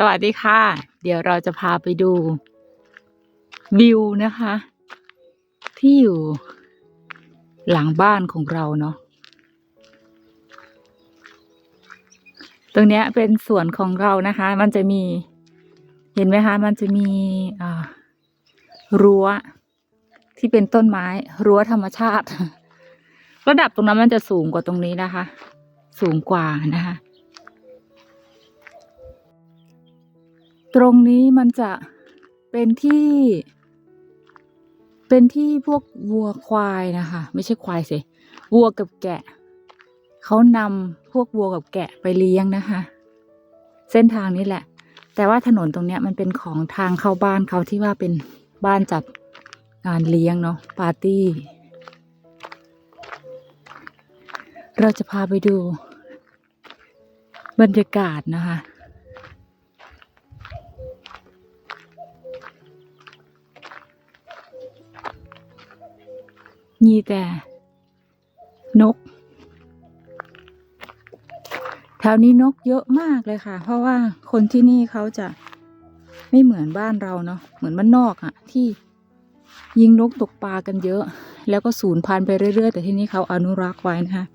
สวัสดีค่ะ เดี๋ยวเราจะพาไปดู วิวนะคะ ที่อยู่หลังบ้านของเราเนาะตรงเนี้ยเป็นสวนของเรานะคะ มันจะมี เห็นไหมคะ มันจะมีรั้วที่เป็นต้นไม้ รั้วธรรมชาติ ระดับตรงนั้นมันจะสูงกว่าตรงนี้นะคะ สูงกว่านะคะ ตรงนี้มันจะเป็นที่ เป็นที่พวกวัวควายนะคะ ไม่ใช่ควายสิวัวกับแกะเขานำพวกวัวกับแกะไปเลี้ยงนะคะ เส้นทางนี้แหละ แต่ว่าถนนตรงเนี้ยมันเป็นของทางเข้าบ้านเขาที่ว่าเป็นบ้านจัดงานเลี้ยงเนาะปาร์ตี้ เราจะพาไปดู บรรยากาศนะคะ มีแต่ นกแถวนี้นกเยอะมากเลยค่ะ เพราะว่าคนที่นี่เขาจะไม่เหมือนบ้านเราเนาะเหมือนบ้านนอกอะที่ยิงนกตกปลากันเยอะ แล้วก็สูญพันธุ์ไปเรื่อยๆ แต่ที่นี่เขาอนุรักษ์ไว้นะคะ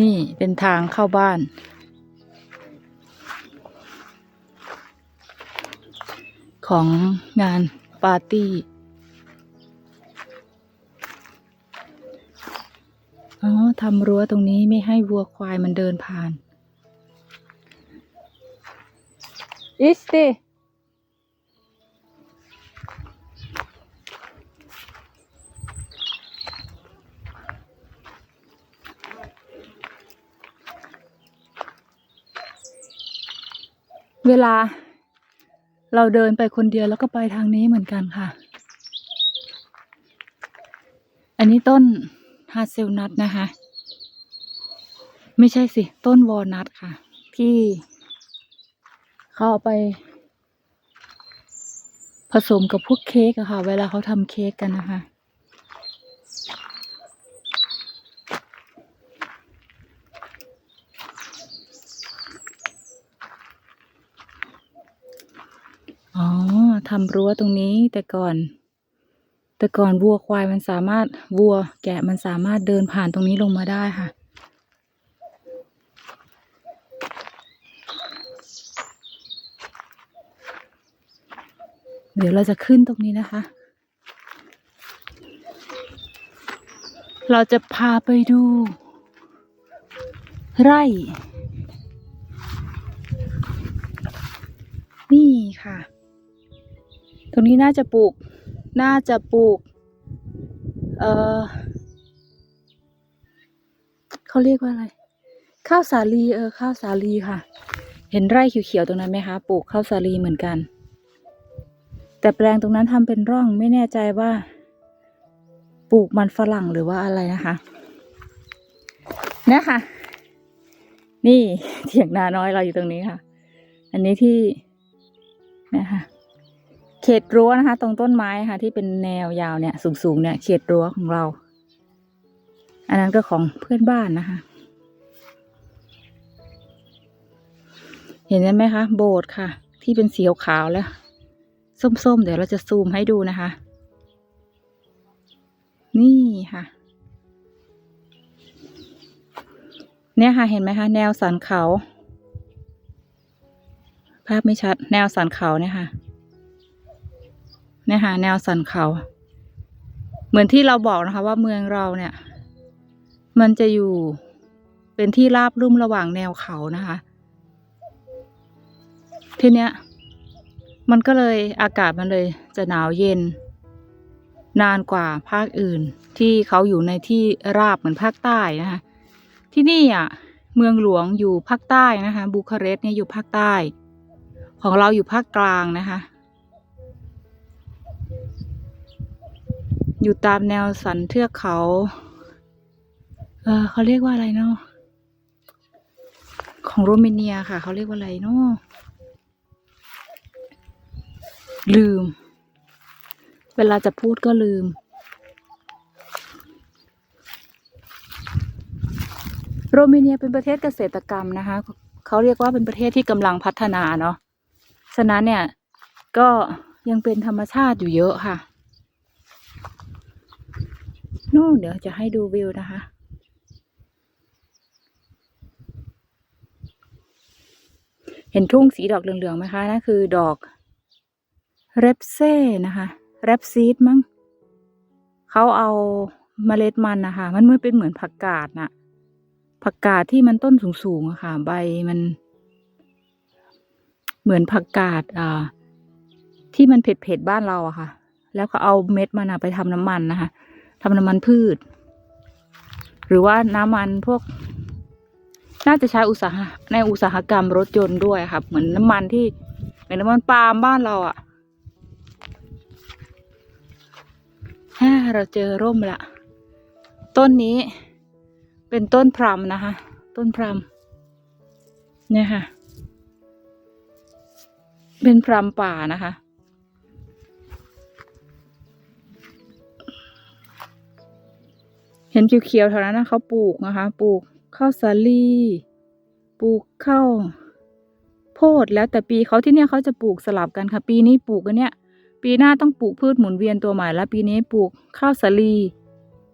นี่เป็นทางเข้าบ้าน ของงานปาร์ตี้อ๋อทำรั้วตรงนี้ไม่ให้วัวควายมันเดินผ่านอิสติเวลา เราเดินไปคนเดียวแล้วก็ไปทางนี้เหมือนกันค่ะ อันนี้ต้นฮาเซลนัทนะคะ ไม่ใช่สิ ต้นวอลนัทค่ะ ที่เขาเอาไป ผสมกับพวกเค้กอะค่ะ เวลาเขาทำเค้กกันนะคะ อ๋อ ทำรั้วตรงนี้แต่ก่อน แต่ก่อนวัวควายมันสามารถวัวแกะมันสามารถเดินผ่านตรงนี้ลงมาได้ค่ะ เดี๋ยวเราจะขึ้นตรงนี้นะคะ เราจะพาไปดู ไร่นี่ค่ะ ตรงนี้น่าจะปลูก น่าจะปลูก เออเขาเรียกว่าอะไร ข้าวสาลีเออ ข้าวสาลีค่ะ เห็นไร่เขียวๆตรงนั้นไหมคะ ปลูกข้าวสาลีเหมือนกัน แต่แปลงตรงนั้นทำเป็นร่องไม่แน่ใจว่า ปลูกมันฝรั่งหรือว่าอะไรนะคะเนี่ยค่ะนี่เถียงนาน้อยเราอยู่ตรงนี้ค่ะ อันนี้ที่นะคะ เขตรั้วนะคะ ตรงต้นไม้ค่ะ ที่เป็นแนวยาวเนี่ย สูงๆเนี่ย เขตรั้วของเรา อันนั้นก็ของเพื่อนบ้านนะคะ เห็นไหมคะ โบสถ์ค่ะ ที่เป็นสีขาวแล้ว ส้มๆ เดี๋ยวเราจะซูมให้ดูนะคะ นี่ค่ะ เนี่ยค่ะ เห็นไหมคะ แนวสันเขา ภาพไม่ชัด แนวสันเขาเนี่ยค่ะ เนี่ยค่ะแนวสันเขา เหมือนที่เราบอกนะคะ ว่าเมืองเราเนี่ย มันจะอยู่เป็นที่ราบรุ่มระหว่างแนวเขานะคะ ทีเนี้ย มันก็เลยอากาศมันเลยจะหนาวเย็น นานกว่าภาคอื่น ที่เขาอยู่ในที่ราบเหมือนภาคใต้นะคะที่นี่อะเมืองหลวงอยู่ภาคใต้นะคะบูคาเรสต์เนี่ยอยู่ภาคใต้ ของเราอยู่ภาคกลางนะคะ อยู่ตามแนวสันเทือกเขา เออเขาเรียกว่าอะไรเนาะ ของโรมาเนียค่ะ เขาเรียกว่าอะไรเนาะ ลืม เวลาจะพูดก็ลืม โรมาเนียเป็นประเทศเกษตรกรรมนะคะ เขาเรียกว่าเป็นประเทศที่กำลังพัฒนาเนาะ ฉะนั้นเนี่ย ก็ยังเป็นธรรมชาติอยู่เยอะค่ะ นู่นเดี๋ยวจะให้ดูวิวนะคะ เห็นทุ่งสีดอกเหลืองๆไหมคะนั่นคือดอกเรปเซ่นะคะเรปซีดมั้งเขาเอาเมล็ดมันนะคะ มันมันเป็นเหมือนผักกาดน่ะผักกาดที่มันต้นสูงๆอะค่ะ ใบมัน เหมือนผักกาดอ่าที่มันเผ็ดๆบ้านเราอะค่ะ แล้วก็เอาเม็ดมันอะไปทำน้ำมันนะคะ ทำน้ำมันพืช หรือว่าน้ำมันพวก น่าจะใช้อุตสาหะในอุตสาหกรรมรถยนต์ด้วยค่ะเหมือนน้ำมันที่เหมือนน้ำมันปาล์มบ้านเราอะฮ่าเราเจอร่มละ ต้นนี้เป็นต้นพรำนะคะ ต้นพรำเนี่ยค่ะ เป็นพรำป่านะคะ เห็นเขียวๆแถวนั้นนะเขาปลูกนะคะ ปลูกข้าวสาลีปลูกข้าวโพดแล้วแต่ปีเขาที่เนี่ยเขาจะปลูกสลับกันค่ะ ปีนี้ปลูกกันเนี่ย ปีหน้าต้องปลูกพืชหมุนเวียนตัวใหม่แล้วปีนี้ปลูกข้าวสาลี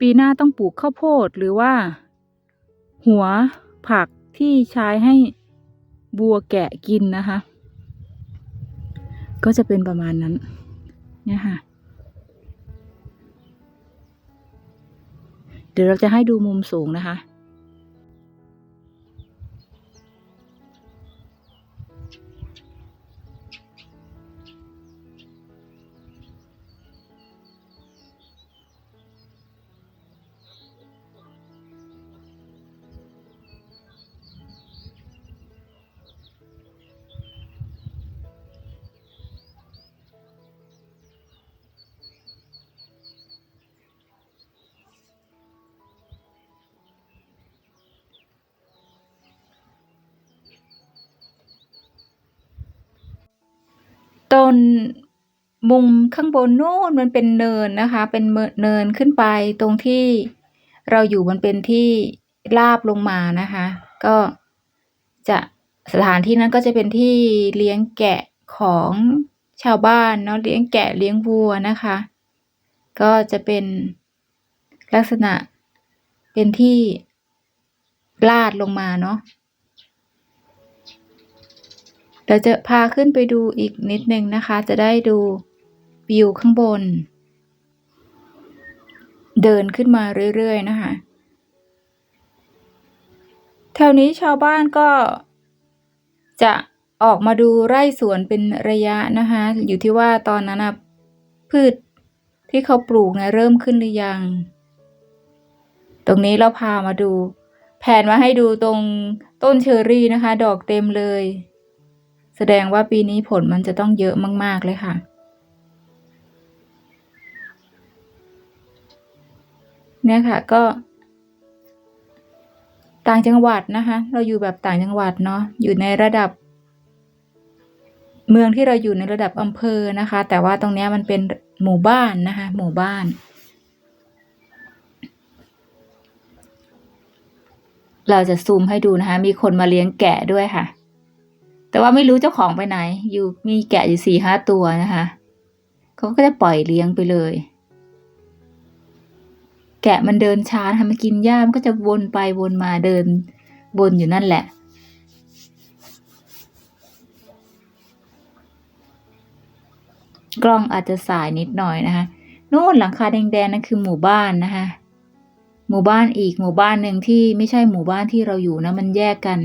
ปีหน้าต้องปลูกข้าวโพดหรือว่า หัวผักที่ใช้ให้บัวแกะกินนะคะ ก็จะเป็นประมาณนั้นเนี่ยค่ะ เดี๋ยวเราจะให้ดูมุมสูงนะคะ ต้นมุมข้างบนนู่นมันเป็นเนินนะคะ เป็นเนินขึ้นไปตรงที่เราอยู่มันเป็นที่ราบลงมานะคะ ก็จะสถานที่นั้นก็จะเป็นที่เลี้ยงแกะของชาวบ้านเนาะเลี้ยงแกะเลี้ยงวัวนะคะ ก็จะเป็นลักษณะเป็นที่ลาดลงมาเนาะ เดี๋ยวจะพาขึ้นไปดูอีกนิดนึงนะคะ จะได้ดูวิวข้างบน เดินขึ้นมาเรื่อย ๆ นะคะแถวนี้ชาวบ้านก็จะออกมาดูไร่สวนเป็นระยะนะคะ อยู่ที่ว่าตอนนั้นนะพืชที่เขาปลูกนะเริ่มขึ้นหรือยัง ตรงนี้เราพามาดู แผนมาให้ดูตรงต้นเชอรี่นะคะ ดอกเต็มเลย แสดงว่าปีนี้ผลมันจะต้องเยอะมาก ๆ เลยค่ะ เนี่ยค่ะก็ ต่างจังหวัดนะคะ เราอยู่แบบต่างจังหวัดเนาะอยู่ในระดับ เมืองที่เราอยู่ในระดับอำเภอนะคะ แต่ว่าตรงเนี้ยมันเป็นหมู่บ้านนะคะ หมู่บ้าน เราจะซูมให้ดูนะคะ มีคนมาเลี้ยงแกะด้วยค่ะ แต่ว่าไม่รู้เจ้าของไปไหน อยู่มีแกะอยู่สี่ห้าตัวนะคะเขาก็จะปล่อยเลี้ยงไปเลย แกะมันเดินช้าทำมากินหญ้ามันก็จะวนไปวนมาเดินวนอยู่นั่นแหละ กล้องอาจจะสายนิดหน่อยนะคะนู่นหลังคาแดงๆนั่นคือหมู่บ้านนะคะหมู่บ้านอีกหมู่บ้านหนึ่งที่ไม่ใช่หมู่บ้านที่เราอยู่นะมันแยกกัน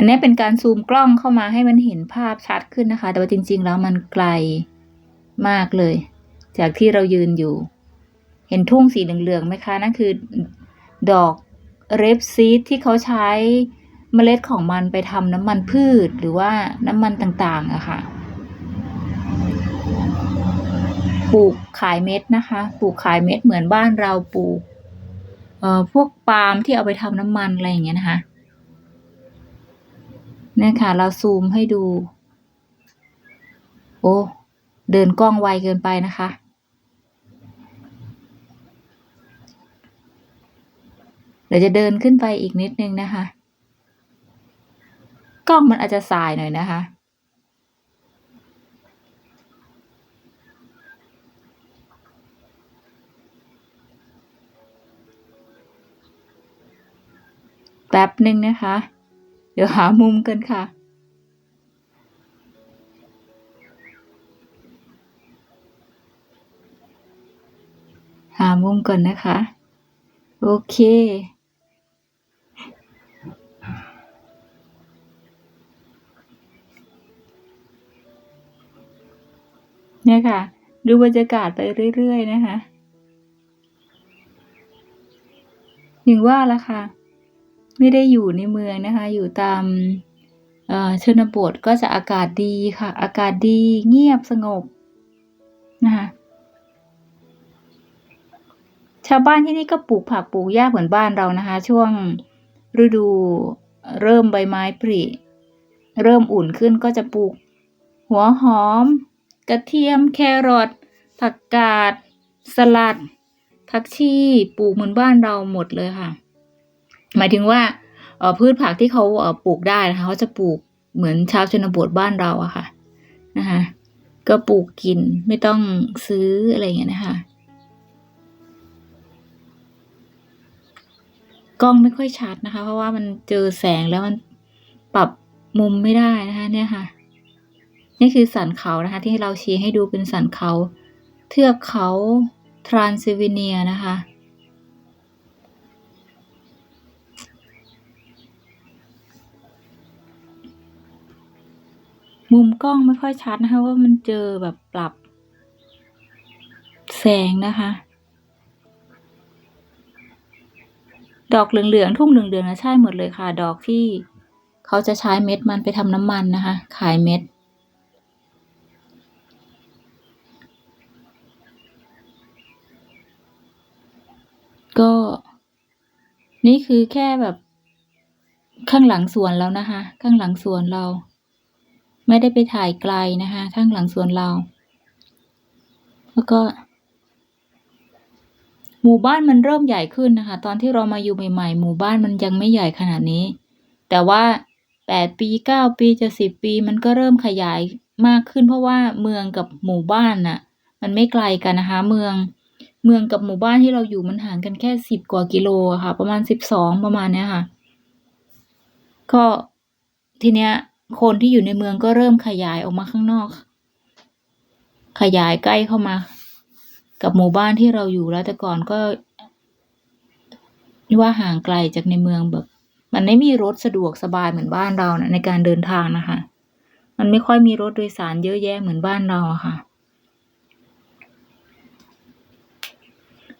อันนี้เป็นการซูมกล้องเข้ามาให้มันเห็นภาพชัดขึ้นนะคะ แต่ว่าจริง ๆ แล้วมันไกลมากเลย จากที่เรายืนอยู่ เห็นทุ่งสีเหลืองๆไหมคะ นั่นคือดอกเรปซีดที่เขาใช้เมล็ดของมันไปทำน้ำมันพืชหรือว่าน้ำมันต่างๆอะค่ะ ปลูกขายเม็ดนะคะ ปลูกขายเม็ดเหมือนบ้านเราปลูกเอ่อพวกปาล์มที่เอาไปทำน้ำมันอะไรอย่างเงี้ยนะคะ เนี่ยค่ะ เราซูมให้ดู โอ้ เดินกล้องไวเกินไปนะคะ เดี๋ยวจะเดินขึ้นไปอีกนิดนึงนะคะ กล้องมันอาจจะสายหน่อยนะคะแป๊บหนึ่งนะคะ ดี๋ยวหามุมกันค่ะ หามุมก่อนนะคะ โอเค เนี่ยค่ะ ดูบรรยากาศไปเรื่อย ๆ นะคะ อย่างว่าละค่ะ ไม่ได้อยู่ในเมืองนะคะ อยู่ตามชนบทก็จะอากาศดีค่ะ อากาศดีเงียบสงบนะคะชาวบ้านที่นี่ก็ปลูกผักปลูกหญ้าเหมือนบ้านเรานะคะ ช่วงฤดูเริ่มใบไม้ผลิเริ่มอุ่นขึ้นก็จะปลูก หัวหอม กระเทียมแครอทผักกาด สลัดผักชีปลูกเหมือนบ้านเราหมดเลยค่ะ หมายถึงว่าพืชผักที่เขาปลูกได้นะคะเขาจะปลูกเหมือนชาวชนบทบ้านเราอะค่ะนะคะก็ปลูกกินไม่ต้องซื้ออะไรอย่างเงี้ยนะคะกล้องไม่ค่อยชัดนะคะ เพราะว่ามันเจอแสงแล้วมันปรับมุมไม่ได้นะคะ เนี่ยค่ะ นี่คือสันเขานะคะ ที่เราชี้ให้ดูเป็นสันเขา เทือกเขาทรานซิเวเนียนะคะ มุมกล้องไม่ค่อยชัดนะคะ ว่ามันเจอแบบปรับ แสงนะคะ ดอกเหลืองๆทุ่งเหลืองๆนะใช่หมดเลยค่ะ ดอกที่เขาจะใช้เม็ดมันไปทำน้ำมันนะคะ ขายเม็ดก็ นี่คือแค่แบบข้างหลังสวนแล้วนะคะ ข้างหลังสวนเรา ไม่ได้ไปถ่ายไกลนะคะข้างหลังสวนเรา แล้วก็ หมู่บ้านมันเริ่มใหญ่ขึ้นนะคะ ตอนที่เรามาอยู่ใหม่ๆ หมู่บ้านมันยังไม่ใหญ่ขนาดนี้ แต่ว่าแปดปีเก้าปีจะสิบปี มันก็เริ่มขยายมากขึ้น เพราะว่าเมืองกับหมู่บ้านน่ะ มันไม่ไกลกันนะคะ เมืองเมืองกับหมู่บ้านที่เราอยู่มันห่างกันแค่สิบกว่ากิโลค่ะ ประมาณสิบสองประมาณเนี้ยค่ะ ก็ทีเนี้ย คนที่อยู่ในเมืองก็เริ่มขยายออกมาข้างนอก ขยายใกล้เข้ามา กับหมู่บ้านที่เราอยู่แล้วแต่ก่อนก็ว่าห่างไกลจากในเมืองแบบ มันไม่มีรถสะดวกสบายเหมือนบ้านเรานะในการเดินทางนะคะ มันไม่ค่อยมีรถโดยสารเยอะแยะเหมือนบ้านเราะค่ะ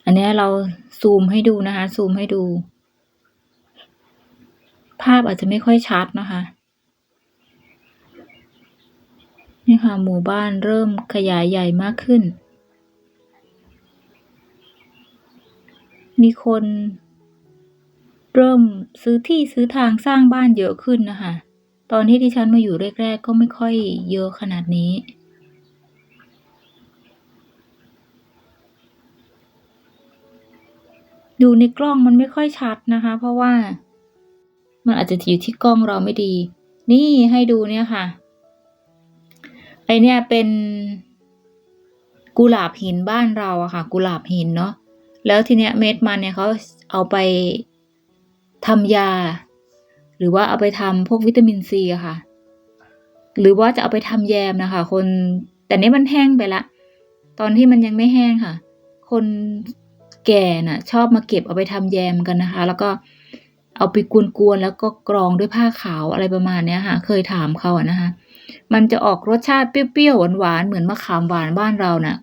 อันนี้เราซูมให้ดูนะคะ ซูมให้ดู ภาพอาจจะไม่ค่อยชัดนะคะ นี่ค่ะหมู่บ้านเริ่มขยายใหญ่มากขึ้น มีคน เริ่มซื้อที่ซื้อทางสร้างบ้านเยอะขึ้นนะคะ ตอนที่ดิฉันมาอยู่แรกๆ ก็ไม่ค่อยเยอะขนาดนี้ดูในกล้องมันไม่ค่อยชัดนะคะ เพราะว่า มันอาจจะอยู่ที่กล้องเราไม่ดี นี่ให้ดูเนี่ยค่ะ ไอเนี่ยเป็นกุหลาบหินบ้านเราอะค่ะ กุหลาบหินเนาะแล้วทีเนี้ยเม็ดมันเนี่ยเขาเอาไปทำยา หรือว่าเอาไปทำพวกวิตามินซีอะค่ะ หรือว่าจะเอาไปทำแยมนะคะ คนแต่เนี้ยมันแห้งไปละ ตอนที่มันยังไม่แห้งค่ะ คนแก่น่ะ ชอบมาเก็บเอาไปทำแยมกันนะคะ แล้วก็เอาไปกวนๆแล้วก็กรองด้วยผ้าขาวอะไรประมาณเนี้ยค่ะ เคยถามเขาอะนะคะ มันจะออกรสชาติเปรี้ยวๆหวานๆเหมือนมะขามหวานบ้านเราน่ะ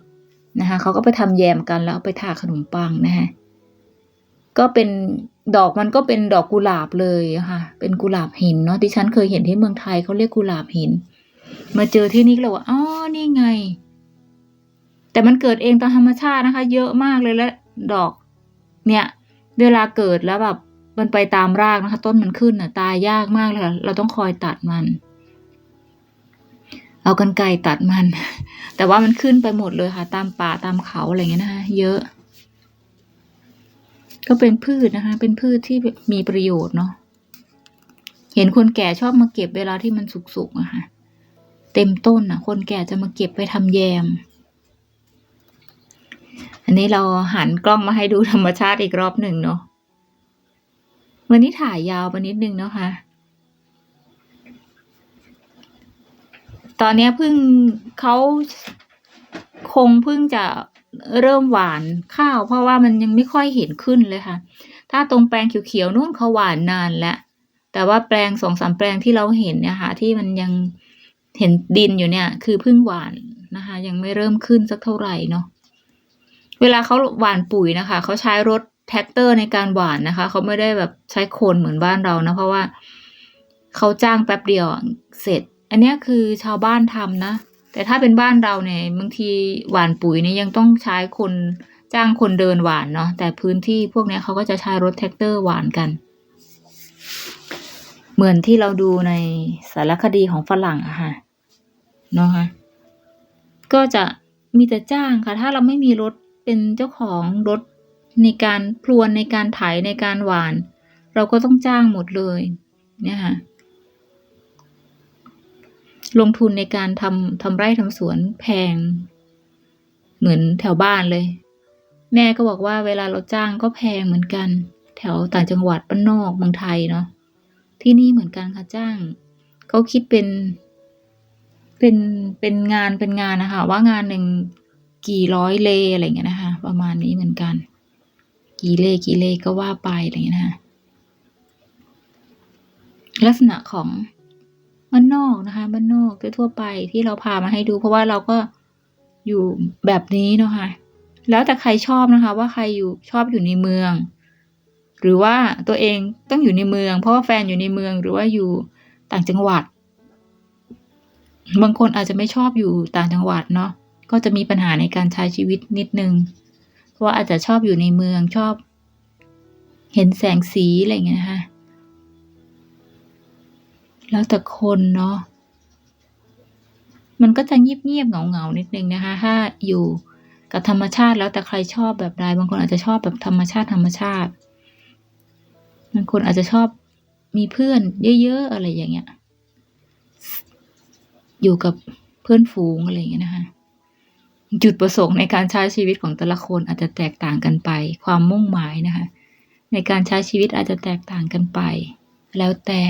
นะคะเขาก็ไปทำแยมกันแล้วไปทาขนมปังนะคะก็เป็นดอกมันก็เป็นดอกกุหลาบเลยค่ะ เป็นกุหลาบหินเนาะที่ฉันเคยเห็นที่เมืองไทยเขาเรียกกุหลาบหิน มาเจอที่นี่เลยว่าอ๋อนี่ไง แต่มันเกิดเองตามธรรมชาตินะคะ เยอะมากเลยและดอก เนี่ย เวลาเกิดแล้วแบบมันไปตามรากนะคะ ต้นมันขึ้นอะ ตายยากมากเลยเราต้องคอยตัดมัน เอากันไกรตัดมัน แต่ว่ามันขึ้นไปหมดเลยค่ะ ตามป่าตามเขาอะไรเงี้ยนะคะเยอะ ก็เป็นพืชนะคะ เป็นพืชที่มีประโยชน์เนาะเห็นคนแก่ชอบมาเก็บเวลาที่มันสุกๆอะค่ะ เต็มต้นอะคนแก่จะมาเก็บไปทำแยม อันนี้เราหันกล้องมาให้ดูธรรมชาติอีกรอบหนึ่งเนาะวันนี้ถ่ายยาวไปนิดนึงเนาะค่ะ ตอนนี้เพิ่งเขาคงเพิ่งจะเริ่มหวานข้าว เพราะว่ามันยังไม่ค่อยเห็นขึ้นเลยค่ะ ถ้าตรงแปลงเขียวๆนู่นเขาหวานนานแล้วแต่ว่าแปลงสองสามแปลงที่เราเห็นเนี่ยค่ะที่มันยังเห็นดินอยู่เนี่ย คือเพิ่งหวานนะคะ ยังไม่เริ่มขึ้นสักเท่าไหร่เนาะเวลาเขาหว่านปุ๋ยนะคะเขาใช้รถแท็กเตอร์ในการหว่านนะคะเขาไม่ได้แบบใช้คนเหมือนบ้านเรานะเพราะว่าเขาจ้างแป๊บเดียวเสร็จ อันนี้คือชาวบ้านทำนะ แต่ถ้าเป็นบ้านเราเนี่ยบางทีหว่านปุ๋ยเนี่ยยังต้องใช้คนจ้างคนเดินหว่านเนาะแต่พื้นที่พวกนี้เขาก็จะใช้รถแท็กเตอร์หว่านกัน เหมือนที่เราดูในสารคดีของฝรั่งอะค่ะเนาะคะก็จะมีแต่จ้างค่ะ ถ้าเราไม่มีรถเป็นเจ้าของรถในการพรวนในการไถในการหว่าน เราก็ต้องจ้างหมดเลยเนี่ยค่ะ ลงทุนในการทำทำไร่ทำสวนแพง เหมือนแถวบ้านเลย แม่ก็บอกว่าเวลาเราจ้างก็แพงเหมือนกัน แถวต่างจังหวัดบ้านนอกเมืองไทยเนาะที่นี่เหมือนกันค่ะจ้างเขาคิดเป็นเป็นเป็นงานเป็นงานนะคะว่างานหนึ่งกี่ร้อยเลอะไรอย่างเงี้ยนะคะประมาณนี้เหมือนกัน กี่เลกี่เลก็ว่าไปอะไรอย่างเงี้ยนะคะลักษณะของ บ้านนอกนะคะ บ้านนอกทั่วไปที่เราพามาให้ดู เพราะว่าเราก็อยู่แบบนี้เนาะค่ะแล้วแต่ใครชอบนะคะ ว่าใครอยู่ชอบอยู่ในเมือง หรือว่าตัวเองต้องอยู่ในเมือง เพราะว่าแฟนอยู่ในเมืองหรือว่าอยู่ต่างจังหวัด บางคนอาจจะไม่ชอบอยู่ต่างจังหวัดเนาะก็จะมีปัญหาในการใช้ชีวิตนิดนึง เพราะว่าอาจจะชอบอยู่ในเมืองชอบ เห็นแสงสีอะไรเงี้ยนะคะ แล้วแต่คนเนาะมันก็จะเงียบๆเหงาๆนิดนึงนะคะ ถ้าอยู่กับธรรมชาติแล้วแต่ใครชอบแบบใดบางคนอาจจะชอบแบบธรรมชาติธรรมชาติบางคนอาจจะชอบมีเพื่อนเยอะๆอะไรอย่างเงี้ย อยู่กับเพื่อนฝูงอะไรอย่างเงี้ยนะคะ จุดประสงค์ในการใช้ชีวิตของแต่ละคนอาจจะแตกต่างกันไป ความมุ่งหมายนะคะ ในการใช้ชีวิตอาจจะแตกต่างกันไป แล้วแต่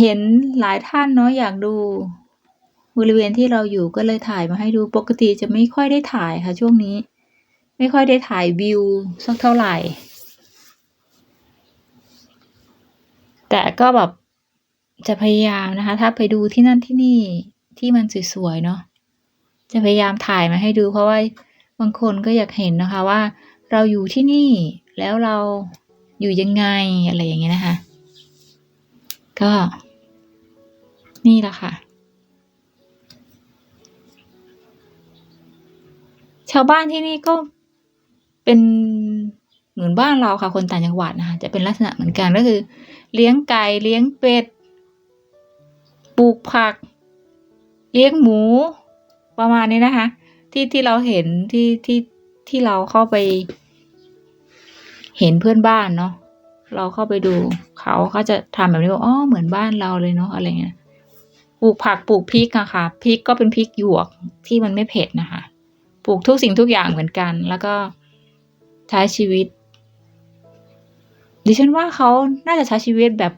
เห็นหลายท่านเนาะอยากดูบริเวณที่เราอยู่ก็เลยถ่ายมาให้ดูปกติจะไม่ค่อยได้ถ่ายค่ะช่วงนี้ ไม่ค่อยได้ถ่ายวิวสักเท่าไหร่ แต่ก็แบบจะพยายามนะคะ ถ้าไปดูที่นั่นที่นี่ที่มันสวยๆเนาะจะพยายามถ่ายมาให้ดูเพราะว่าบางคนก็อยากเห็นนะคะว่า เราอยู่ที่นี่แล้วเราอยู่ยังไงอะไรอย่างเงี้ยนะคะ ก็ นี่แหละค่ะ ชาวบ้านที่นี่ก็เป็นเหมือนบ้านเราค่ะ คนต่างจังหวัดนะคะจะเป็นลักษณะเหมือนกันก็คือ เลี้ยงไก่เลี้ยงเป็ดปลูกผัก เลี้ยงหมู ประมาณนี้นะคะ ที่ที่เราเห็นที่ที่ที่เราเข้าไป เห็นเพื่อนบ้านเนาะเราเข้าไปดูเขาเขาจะทำแบบนี้ว่าอ๋อเหมือนบ้านเราเลยเนาะอะไรเงี้ย ปลูกผักปลูกพริกอะค่ะพริกก็เป็นพริกหยวกที่มันไม่เผ็ดนะคะ ปลูกทุกสิ่งทุกอย่างเหมือนกัน แล้วก็ใช้ชีวิต ดิฉันว่าเขาน่าจะใช้ชีวิตแบบ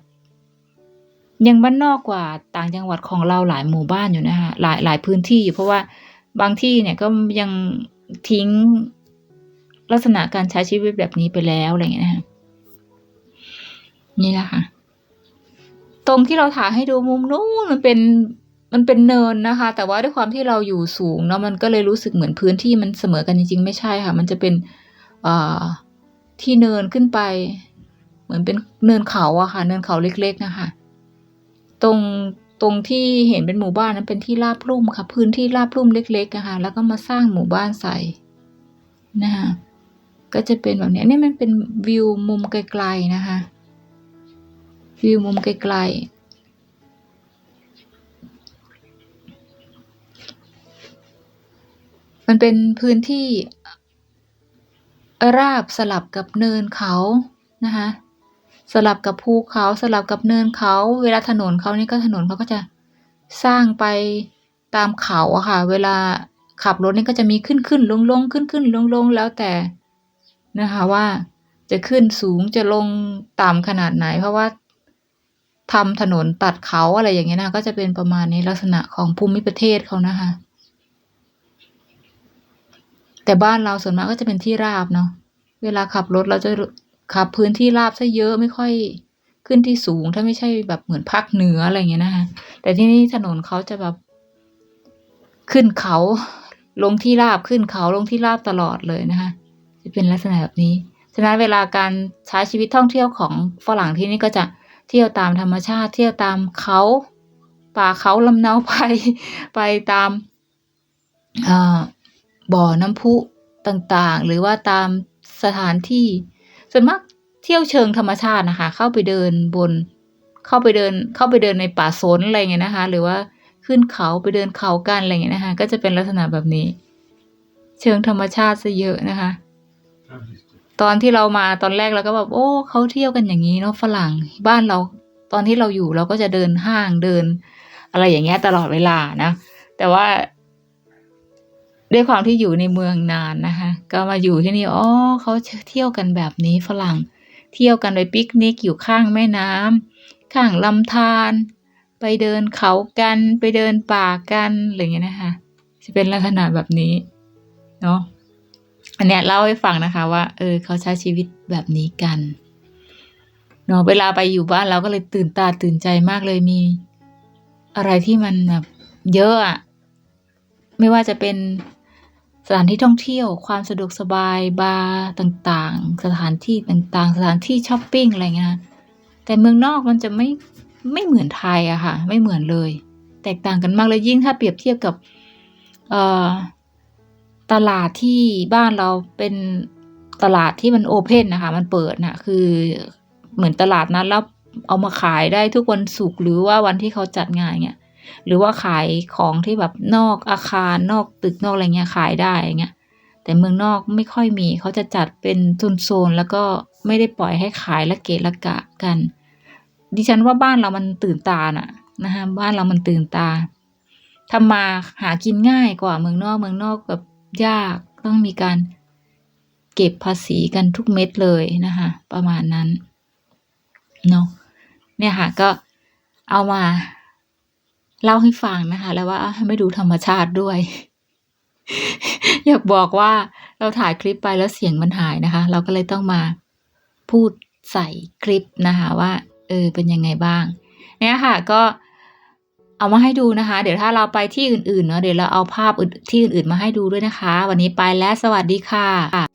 ยังบ้านนอกกว่าต่างจังหวัดของเราหลายหมู่บ้านอยู่นะคะหลายหลายพื้นที่อยู่เพราะว่าบางที่เนี่ยก็ยังทิ้งลักษณะการใช้ชีวิตแบบนี้ไปแล้วอะไรอย่างเงี้ยนะคะนี่แหละค่ะ รงที่เราถ่ายให้ดูมุมนู้นมันเป็นมันเป็นเนินนะคะ แต่ว่าด้วยความที่เราอยู่สูงเนาะมันก็เลยรู้สึกเหมือนพื้นที่มันเสมอกันจริงๆ ไม่ใช่ค่ะ มันจะเป็นอ่าที่เนินขึ้นไป เหมือนเป็นเนินเขาอะค่ะ เนินเขาเล็ก ๆนะคะ ตรงตรงที่เห็นเป็นหมู่บ้านนั้นเป็นที่ราบลุ่มค่ะ พื้นที่ราบลุ่มเล็กๆนะคะแล้วก็มาสร้างหมู่บ้านใส่นะคะก็จะเป็นแบบนี้นี่มันเป็นวิวมุมไกลๆนะคะ วิวมุมไกลๆ มันเป็นพื้นที่ ราบสลับกับเนินเขานะคะสลับกับภูเขาสลับกับเนินเขา เวลาถนนเขานี่ก็ถนนเขาก็จะสร้างไปตามเขาอะค่ะ เวลาขับรถนี่ก็จะมีขึ้นขึ้นลงลงขึ้นขึ้นลงลงแล้วแต่นะคะว่าจะขึ้นสูงจะลงต่ำขนาดไหน เพราะว่า ทำถนนตัดเขาอะไรอย่างเงี้ยนะก็จะเป็นประมาณนี้ลักษณะของภูมิประเทศเขานะคะ แต่บ้านเราส่วนมากก็จะเป็นที่ราบเนาะเวลาขับรถเราจะขับพื้นที่ราบซะเยอะไม่ค่อยขึ้นที่สูงถ้าไม่ใช่แบบเหมือนภาคเหนืออะไรเงี้ยนะคะแต่ที่นี่ถนนเขาจะแบบขึ้นเขาลงที่ราบขึ้นเขาลงที่ราบตลอดเลยนะคะจะเป็นลักษณะแบบนี้ ฉะนั้นเวลาการใช้ชีวิตท่องเที่ยวของฝรั่งที่นี่ก็จะ เที่ยวตามธรรมชาติ เที่ยวตามเขา ป่าเขาลำเนาไป ไปตามบ่อน้ำพุต่างๆ หรือว่าตามสถานที่ส่วนมากเที่ยวเชิงธรรมชาตินะคะ เข้าไปเดินบน เข้าไปเดิน เข้าไปเดินในป่าสนอะไรเงี้ยนะคะ หรือว่าขึ้นเขาไปเดินเขากันอะไรเงี้ยนะคะ ก็จะเป็นลักษณะแบบนี้ เชิงธรรมชาติซะเยอะนะคะ ตอนที่เรามาตอนแรกเราก็แบบโอ้เขาเที่ยวกันอย่างนี้เนาะฝรั่งบ้านเราตอนที่เราอยู่เราก็จะเดินห้างเดิน อะไรอย่างเงี้ยตลอดเวลานะ แต่ว่า ด้วยความที่อยู่ในเมืองนานนะคะ ก็มาอยู่ที่นี่อ๋อเขาเที่ยวกันแบบนี้ฝรั่ง เที่ยวกันไปปิกนิกอยู่ข้างแม่น้ำข้างลำธารไปเดินเขากันไปเดินป่ากันอะไรเงี้ยนะคะจะเป็นลักษณะแบบนี้เนาะ อันเนี้ยเล่าให้ฟังนะคะ ว่า เออ เขาใช้ชีวิตแบบนี้กันเนาะเวลาไปอยู่บ้านเราก็เลยตื่นตาตื่นใจมากเลยมี อะไรที่มันแบบเยอะอะไม่ว่าจะเป็นสถานที่ท่องเที่ยว ความสะดวกสบายบาร์ต่างๆ สถานที่ต่างๆ สถานที่ช้อปปิ้งอะไรเงี้ยแต่เมืองนอกมันจะไม่ไม่เหมือนไทยอะค่ะ ไม่เหมือนเลย แตกต่างกันมากเลยยิ่งถ้าเปรียบเทียบกับ เอ่อ ตลาดที่บ้านเราเป็นตลาดที่มันโอเพนนะคะ มันเปิดนะคือเหมือนตลาดนั้นแล้วเอามาขายได้ทุกวันศุกร์หรือว่าวันที่เขาจัดงานเงี้ยหรือว่าขายของที่แบบนอกอาคารนอกตึกนอกอะไรเงี้ยขายได้อย่างเงี้ยแต่เมืองนอกไม่ค่อยมีเขาจะจัดเป็นโซนๆแล้วก็ไม่ได้ปล่อยให้ขายละเกะละกะกัน ดิฉันว่าบ้านเรามันตื่นตาน่ะนะคะบ้านเรามันตื่นตาทำมาหากินง่ายกว่าเมืองนอกเมืองนอกแบบ ยากต้องมีการเก็บภาษีกันทุกเม็ดเลยนะคะประมาณนั้นเนาะเนี่ยค่ะก็เอามาเล่าให้ฟังนะคะ แล้วว่าให้ไม่ดูธรรมชาติด้วย อยากบอกว่าเราถ่ายคลิปไปแล้วเสียงมันหายนะคะ เราก็เลยต้องมาพูดใส่คลิปนะคะว่า เออเป็นยังไงบ้าง เนี่ยค่ะก็ เอามาให้ดูนะคะ เดี๋ยวถ้าเราไปที่อื่นๆเนาะเดี๋ยวเราเอาภาพที่อื่นๆมาให้ดูด้วยนะคะ วันนี้ไปแล้วสวัสดีค่ะ